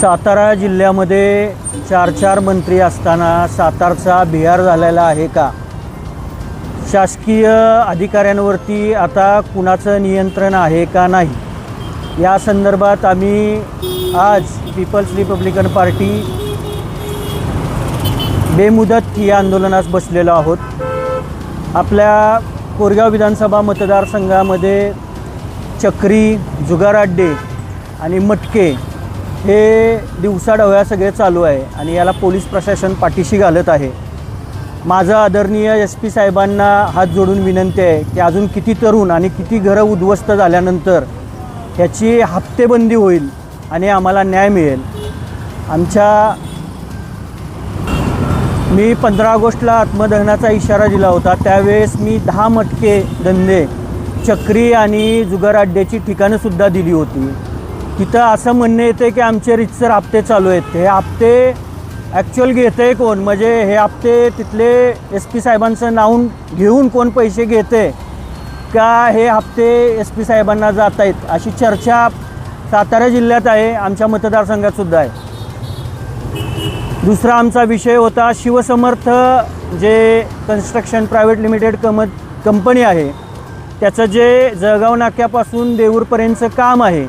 सातारा जिल्ह्यामध्ये चार चार मंत्री असताना सातारचा बिहार झालेला आहे का? शासकीय अधिकाऱ्यांवरती आता कुणाचं नियंत्रण आहे का नाही? या संदर्भात आम्ही आज पीपल्स रिपब्लिकन पार्टी बेमुदत या आंदोलनास बसलेलो आहोत. आपल्या कोरगाव विधानसभा मतदारसंघामध्ये चक्री जुगाराड्डे आणि मटके हे दिवसाढवळ्या सगळे चालू आहे आणि याला पोलीस प्रशासन पाठीशी घालत आहे. माझं आदरणीय एस पी साहेबांना हात जोडून विनंती आहे की अजून किती तरुण आणि किती घरं उद्ध्वस्त झाल्यानंतर ह्याची हप्तेबंदी होईल आणि आम्हाला न्याय मिळेल. आमच्या मी पंधरा ऑगस्टला आत्मदहनाचा इशारा दिला होता. त्यावेळेस मी दहा मटके धंदे चक्री आणि जुगार अड्ड्याची ठिकाणंसुद्धा दिली होती. तिथं असं म्हणणं येतं की आमचे रितसर हप्ते चालू आहेत. हे हप्ते ॲक्च्युअल घेतं आहे कोण? म्हणजे हे हप्ते तिथले एस पी साहेबांचं नावून घेऊन कोण पैसे घेते का हे हप्ते एस पी साहेबांना जात आहेत? अशी चर्चा सातारा जिल्ह्यात आहे. आमच्या मतदारसंघातसुद्धा आहे. दुसरा आमचा विषय होता शिवसमर्थ जे construction private limited cum company आहे त्याचं जे जळगाव नाक्यापासून देऊरपर्यंतचं काम आहे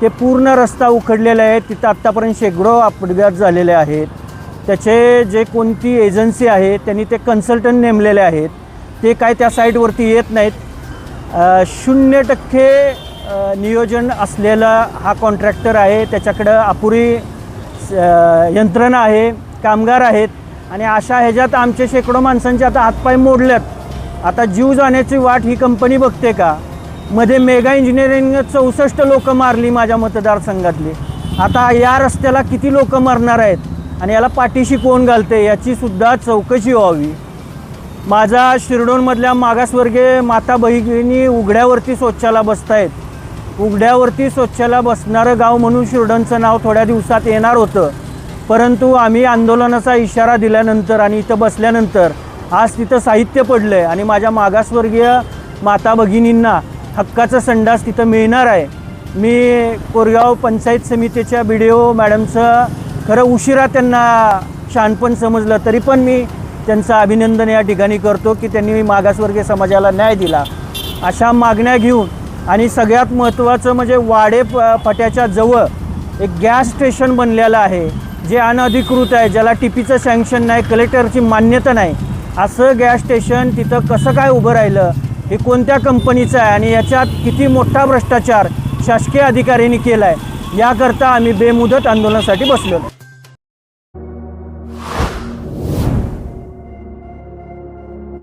ते पूर्ण रस्ता उखडलेला आहे. तिथं आत्तापर्यंत शेकडो अपघात झालेले आहेत. त्याचे जे कोणती एजन्सी आहे त्यांनी ते कन्सल्टंट नेमलेले आहेत. ते काय त्या साईटवरती येत नाहीत. शून्य टक्के नियोजन असलेला हा कॉन्ट्रॅक्टर आहे. त्याच्याकडं अपुरी स- यंत्रणा आहे कामगार आहेत. आणि अशा ह्याच्यात आमचे शेकडो माणसांचे आता हातपाय मोडल्यात आता जीव जाण्याची वाट ही कंपनी बघते का? मध्ये मेगा इंजिनिअरिंग चौसष्ट लोक मारली माझ्या मतदारसंघातली. आता या रस्त्याला किती लोक मरणार आहेत आणि याला पाठीशी कोण घालते याची सुद्धा चौकशी व्हावी. माझा शिरडोनमधल्या मागासवर्गीय माता बहिणी उघड्यावरती स्वच्छाला बसतायत. उघड्यावरती स्वच्छाला बसणारं गाव म्हणून शिरडोनचं नाव थोड्या दिवसात येणार होतं. परंतु आम्ही आंदोलनाचा इशारा दिल्यानंतर आणि इथं बसल्यानंतर आज तिथं साहित्य पडलं आहे आणि माझ्या मागासवर्गीय माता भगिनींना हक्काचा संडास तिथं मिळणार आहे. मी कोरगाव पंचायत समितीच्या बी डी ओ मॅडमचं खरं उशिरा त्यांना शहाणपण समजलं तरी पण मी त्यांचं अभिनंदन या ठिकाणी करतो की त्यांनी मागासवर्गीय समाजाला न्याय दिला. अशा मागण्या घेऊन आणि सगळ्यात महत्त्वाचं म्हणजे वाडे प फट्याच्या जवळ एक गॅस स्टेशन बनलेलं आहे जे अनधिकृत आहे ज्याला टी पीचं सँक्शन नाही कलेक्टरची मान्यता नाही. असं गॅस स्टेशन तिथं कसं काय उभं राहिलं? हे कोणत्या कंपनीचं आहे आणि याच्यात किती मोठा भ्रष्टाचार शासकीय अधिकाऱ्यांनी केला आहे याकरता आम्ही बेमुदत आंदोलनासाठी बसलो